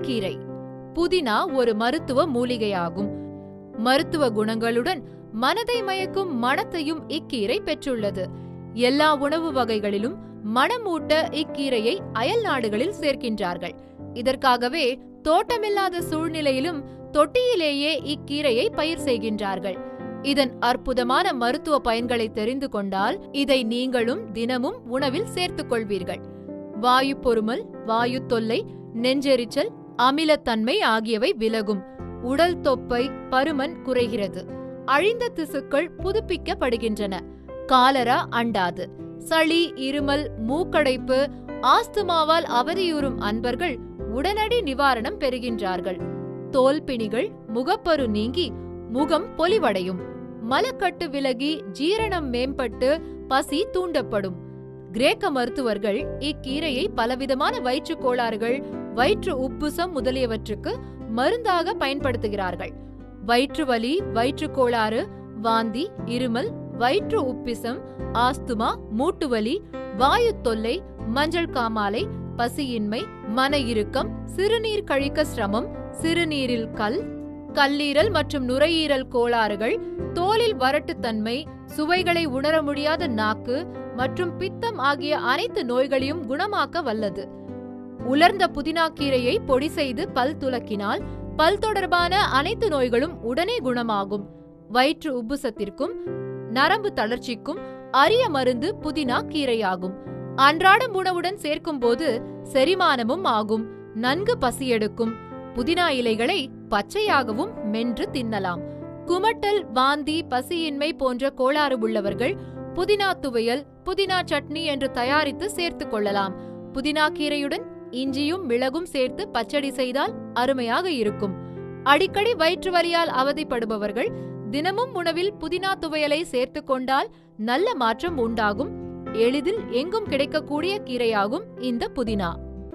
கீரை. புதினா ஒரு மருத்துவ மூலிகையாகும். மருத்துவ குணங்களுடன் மனதை மயக்கும் மனத்தையும் இக்கீரை பெற்றுள்ளது. எல்லா உணவு வகைகளிலும் மனமூட்ட இக்கீரையை அயல் நாடுகளில் சேர்க்கின்றார்கள். இதற்காகவே தோட்டமில்லாத சூழ்நிலையிலும் தொட்டியிலேயே இக்கீரையை பயிர் செய்கின்றார்கள். இதன் அற்புதமான மருத்துவ பயன்களை தெரிந்து கொண்டால் இதை நீங்களும் தினமும் உணவில் சேர்த்துக் கொள்வீர்கள். வாயு பொறுமல் வாயு தொல்லை நெஞ்செரிச்சல் அமிலத்தன்மை ஆகியவை விலகும். உடல் தொப்பை பருமன் குறைகிறது. அழிந்த திசுக்கள் புதுப்பிக்கப்படுகின்றன. காலரா அண்டாது. சளி இருமல் மூக்கடைப்பு ஆஸ்துமாவால் அவதியுறும் அன்பர்கள் உடனடி நிவாரணம் பெறுகின்றார்கள். தோல்பிணிகள் முகப்பரு நீங்கி முகம் பொலிவடையும். மலக்கட்டு விலகி ஜீரணம் மேம்பட்டு பசி தூண்டப்படும். கிரேக்க மருத்துவர்கள் இக்கீரையை பலவிதமான வயிற்றுக் கோளாறுகள் வயிற்று உப்புசம் முதலியவற்றுக்கு மருந்தாக பயன்படுத்துகிறார்கள். வயிற்று வலி வயிற்றுக் கோளாறு வாந்தி இருமல் வயிற்று உப்பிசம் ஆஸ்துமா மூட்டுவலி வாயு தொல்லை மஞ்சள் காமாலை பசியின்மை மன இறுக்கம் சிறுநீர் கழிக்க சிரமம் சிறுநீரில் கல் கல்லீரல் மற்றும் நுரையீரல் கோளாறுகள் தோலில் வறட்டுத்தன்மை சுவைகளை உணர முடியாத நாக்கு மற்றும் பித்தம் ஆகிய அனைத்து நோய்களையும் குணமாக்க வல்லது. உலர்ந்த புதினா கீரையை பொடி செய்து பல் துலக்கினால் பல் தொடர்பான அனைத்து நோய்களும் உடனே குணமாகும். வயிற்று உப்புசத்திற்கும் நரம்பு தளர்ச்சிக்கும் அரிய மருந்து புதினா கீரையாகும். அன்றாடம் உணவுடன் சேர்க்கும்போது செரிமானமும் ஆகும். நன்கு பசியெடுக்கும். புதினா இலைகளை பச்சையாகவும் மென்று தின்னலாம். குமட்டல் வாந்தி பசியின்மை போன்ற கோளாறு உள்ளவர்கள் புதினா துவையல் புதினா சட்னி என்று தயாரித்து சேர்த்துக் கொள்ளலாம். புதினா கீரையுடன் இஞ்சியும் மிளகும் சேர்த்து பச்சடி செய்தால் அருமையாக இருக்கும். அடிக்கடி வயிற்று வலியால் அவதிப்படுபவர்கள் தினமும் உணவில் புதினா துவையலை சேர்த்துக் கொண்டால் நல்ல மாற்றம் உண்டாகும். எளிதில் எங்கும் கிடைக்கக்கூடிய கீரையாகும் இந்த புதினா.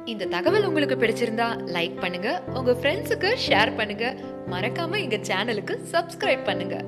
இந்த தகவல் உங்களுக்கு பிடிச்சிருந்தா லைக் பண்ணுங்க உங்க ஃப்ரெண்ட்ஸுக்கு ஷேர் பண்ணுங்க. மறக்காம எங்க சேனலுக்கு சப்ஸ்கிரைப் பண்ணுங்க.